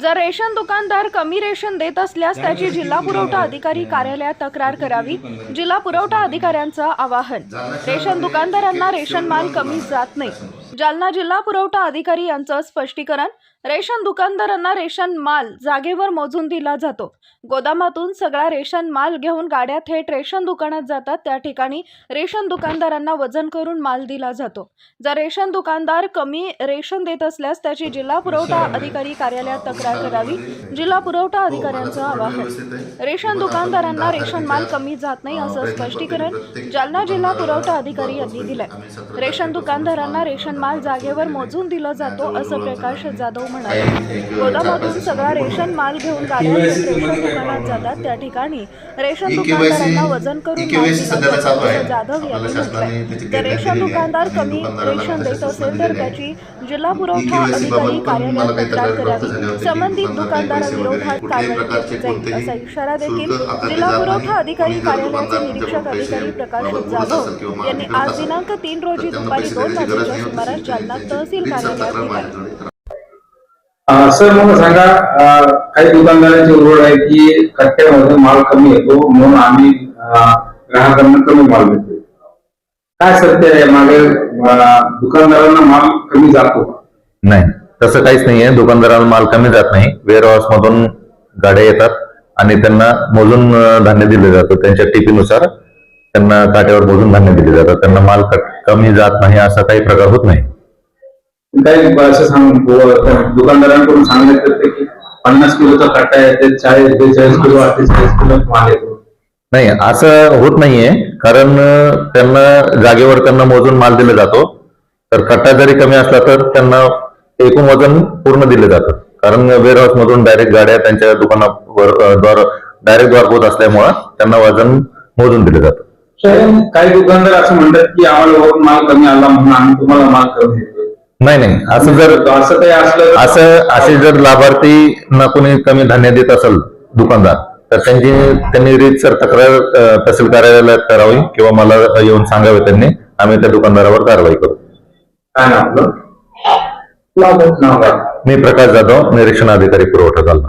जर रेशन दुकानदार कमी रेशन देत असल्यास त्याची जिल्हा पुरवठा अधिकारी कार्यालयात तक्रार करावी. जिल्हा पुरवठा अधिकाऱ्यांचं आवाहन. रेशन दुकानदारांना रेशन माल कमी जात नाही. जालना जिल्हा पुरवठा अधिकारी यांचं स्पष्टीकरण. रेशन दुकानदारांना रेशन माल जागेवर मोजून दिला जातो. गोदामातून सगळा रेशन माल घेऊन गाड्या थेट रेशन दुकानात जातात. त्या ठिकाणी रेशन दुकानदारांना वजन करून माल दिला जातो. जर रेशन दुकानदार कमी रेशन देत असल्यास त्याची जिल्हा पुरवठा अधिकारी कार्यालयात तक्रार करावी. जिल्हा पुरवठा अधिकाऱ्यांचं आवाहन. रेशन दुकानदारांना रेशन माल कमी जात नाही असं स्पष्टीकरण जालना जिल्हा पुरवठा अधिकारी यांनी दिलंय. रेशन दुकानदारांना रेशन माल जागेवर मोजून दिला जातो असं प्रकाश जाधव म्हणाले गोदामातून सगळा रेशन माल घेऊन गाड्या रेशन दुकानात जातात त्या ठिकाणी रेशन दुकानदारांना वजन करून जाधव यांनी म्हटलंय तर रेशन. दुकानदार कमी रेशन देत असेल तर. त्याची जिल्हा पुरवठा अधिकारी पण कार्यालयात तक्रार करावी. संबंधित दुकानदार दुकानदारांविरोधात कारवाई केली जाईल असा इशारा देखील जिल्हा पुरवठा. अधिकारी कार्यालयाचे निरीक्षक अधिकारी प्रकाश जाधव यांनी आज दिनांक तीन रोजी दुपारी दोन वाजेच्या नाही. जालना तहसील कार्यालयात सर मला सांगा काही दुकानदारांची ओरड आहे की कट्ट्यामध्ये माल कमी येतो म्हणून आम्ही ग्राहकांना कमी माल देतो. काय सत्य आहे? मागे दुकानदारांना माल कमी जातो नाही तसं काहीच नाहीये दुकानदाराला माल कमी जात नाही. वेअर हाऊस मधून गाड्या येतात आणि त्यांना मोजून धान्य दिले जातं. त्यांच्या टिपीनुसार त्यांना काट्यावर मोजून धान्य दिले जातं त्यांना माल क- कमी जात नाही असा काही प्रकार होत नाही. काही असं दुकानदारांकडून येते की पन्नास किलोचा कट्टा आहे ते चाळीस बेचाळीस किलो अठ्ठेचाळीस किलो माल येतो नाही असं होत नाहीये कारण त्यांना जागेवर त्यांना मोजून माल दिला जातो. तर कट्टा जरी कमी असला तर त्यांना एकूण वजन पूर्ण दिलं जातं. कारण वेअर हाऊस मधून डायरेक्ट गाड्या त्यांच्या दुकानावर द्वार डायरेक्ट द्वारपोच असल्यामुळं त्यांना वजन मोजून दिलं जातं. काही दुकानदार असं म्हणतात की आम्हाला माल कमी आला म्हणून आम्ही तुम्हाला माल कमी देतो नाही नाही. असं जर असं काही असलं असं असे जर लाभार्थी कोणी कमी धान्य देत असेल दुकानदार तर त्यांची त्यांनी रीतसर तक्रार अं, तहसील कार्यालयात करावी किंवा मला येऊन सांगावे त्यांनी. आम्ही त्या दुकानदारावर कारवाई करू. काय नाव आपलं? मी प्रकाश जाधव निरीक्षण अधिकारी पुरवठा जालना.